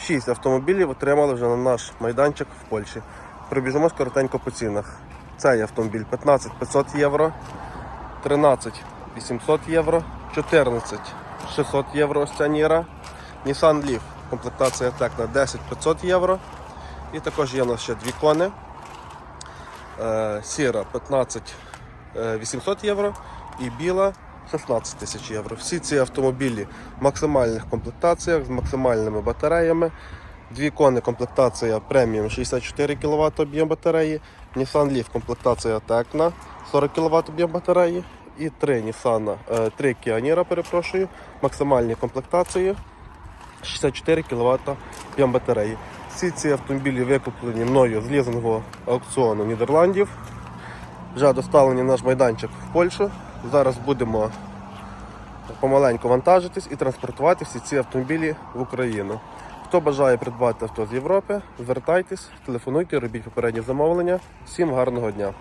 6 автомобілів отримали вже на наш майданчик в Польщі. Пробіжимо коротенько по цінах. Цей автомобіль 15 500 євро, 13 800 євро, 14 600 євро ось ця Ніра. Nissan Leaf, комплектація Tecna 10 500 євро. І також є у нас ще дві кони. Е, Сіра 15 е, 800 євро і біла 16 тисяч євро. Всі ці автомобілі в максимальних комплектаціях з максимальними батареями. Дві кони комплектація преміум 64 кВт об'єм батареї. Nissan Leaf комплектація Tecna 40 кВт об'єм батареї. І три Nissan, е, три Kia перепрошую, максимальні комплектації 64 кВт об'єм батареї. Всі ці автомобілі викуплені мною з лізингового аукціону Нідерландів. Вже доставлені наш майданчик в Польщу. Зараз будемо помаленьку вантажитись і транспортувати всі ці автомобілі в Україну. Хто бажає придбати авто з Європи, звертайтесь, телефонуйте, робіть попередні замовлення. Всім гарного дня!